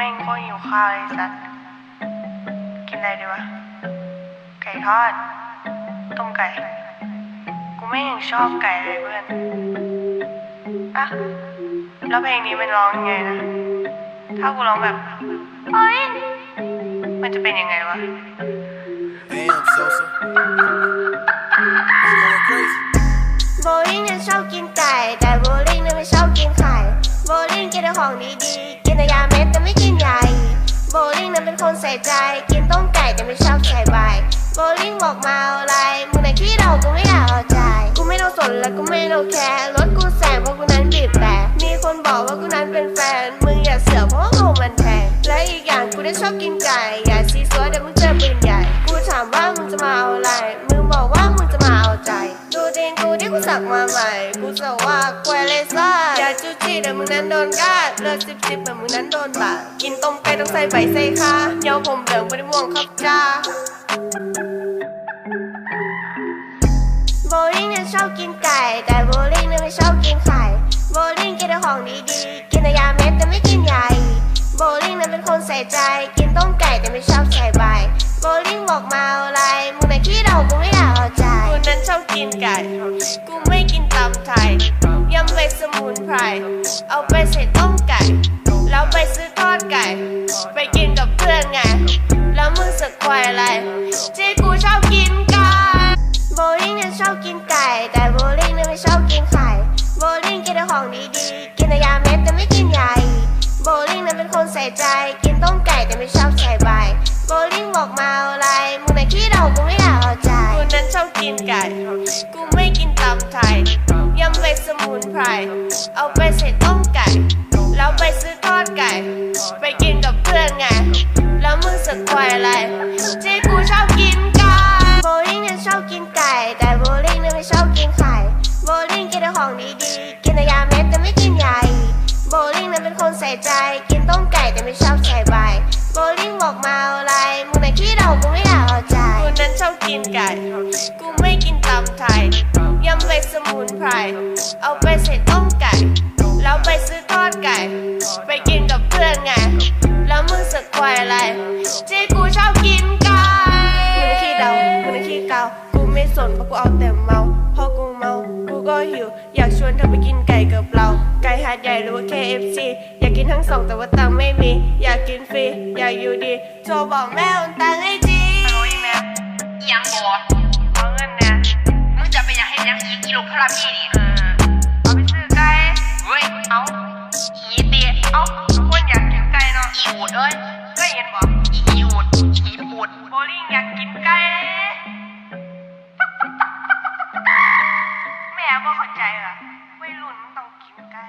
แม่งโคตรหิวข้าวเลยสัตว์กินอะไรดีวะ ไก่ทอด ต้มไก่ กูไม่งยังชอบไก่เลยเพื่อนอะแล้วเพลงนี้มันร้องยังไงนะ ถ้ากูร้องแบบเฮ้ย มันจะเป็นยังไงวะ Damn, Sosa. You going crazy? โบลิ่งเนี่ยชอบกินไก่ แต่โบลิ่งเนี่ยไม่ชอบกินไข่ โบลิ่งกินแต่ของดีๆ โบลิ่งนั่นเป็นคนใส่ใจ กินต้มไก่แต่ไม่ชอบใส่ใบโบลิ่งบอกมาอะไรมึงไหนขี้เรากูไม่อยากเอาใจ กูไม่ต้องสนและกูไม่ต้องแคร์รถกูแซงเพราะกูนั้นบีบแต่มีคนบอกว่ากูนั้นเป็นแฟน มึงอย่าเสือกเพราะว่ากูมันแพงและอีกอย่างกูได้ชอบกินไก่อย่าซีซัวเดี๋ยวมึงเจอปืนใหญ่ กูถามว่ามึงจะมาเอาอะไรมึง สักมาใหม่ กูจะว่าแควเลซ่าอย่าจู้จี้เดี๋ยวมึงนั้นโดนกาดเลิกจิบจิบเดี๋ยวมึงนั้นโดนบาดกินต้มไก่ต้องใส่ใบใส่ข้าเยาผมเหลืองไม่ได้ม่วงครับจ้าโบลิ่งเนี่ยชอบกินไก่ แต่โบลิ่งเนี่ยไม่ชอบกินไข่ โบลิ่งกินแต่ของดีๆ กินแต่ยาเม็ดแต่ไม่กินใยโบลิ่งเนี่ยเป็นคนใส่ใจ กินต้มไก่แต่ไม่ชอบใส่ใบ สมุนไพรเอาไปใส่ต้มไก่ แล้วไปซื้อทอดไก่ ไปกินกับเพื่อนไง แล้วมึงสึกควายอะไร ที่กูชอบกินไก่โบลิ่งเนี่ยชอบกินไก่ แต่โบลิ่งเนี่ยไม่ชอบกินไข่โบลิ่งกินแต่ของดีๆ กินแต่ยาเม็ดแต่ไม่กินใยโบลิ่งเนี่ยเป็นคนใส่ใจ กินต้มไก่แต่ไม่ชอบใส่ใบโบลิ่งบอกมาอาอะไร มึงไหนขี้เรากูไม่อยากเอาใจ ร เอาไปใส่ต้มไก่ แล้วไปซื้อทอดไก่ ไปกินกับเพื่อนไง แล้วมึงสกควายอะไรที่กูชอบกินไก่โบลิ่งเนี่ยชอบกินไก่ แต่โบลิ่งเนี่ยไม่ชอบกินไข่ โบลิ่งกินแต่ของดีๆ กินแต่ยาเม็ดแต่ไม่กินใยโบลิ่งเนี่ยเป็นคนใส่ใจ กินต้มไก่แต่ไม่ชอบใส่ใบ โบลิ่งบอกมาอาอะไร มึงไหนขี้เรากูไม่อยากเอาใจกูนั้นชอบกินไก่ สมุนไพร เอาไปใส่ต้มไก่ แล้วไปซื้อทอดไก่ ไปกินกับเพื่อนไง แล้วมึงสึกควายอะไรที่กูชอบกินไก่มึงขี้เดามึงขี้เกากูไม่สนเพราะกูเอาแต่เมา พอกูเมา กูก็หิว อยากชวนเธอไปกินไก่กับเรา ไก่หาดใหญ่หรือว่า KFC อยากกินทั้งสองแต่ว่าตังไม่มี อยากกินฟรี อยากอยู่ดี โทรบอกแม่โอนตังให้จี 六克拉米的，我们是该喂เอาอีเตีเอาทุกคนอยากกินไก่เนาะอีอูดเอ้ยก็เห็นบ่อีอูดอีอูดโบลิ่งอยากกินไก่แม่บ่เขาใจเหรอไม่รุ่นต้องกินไก่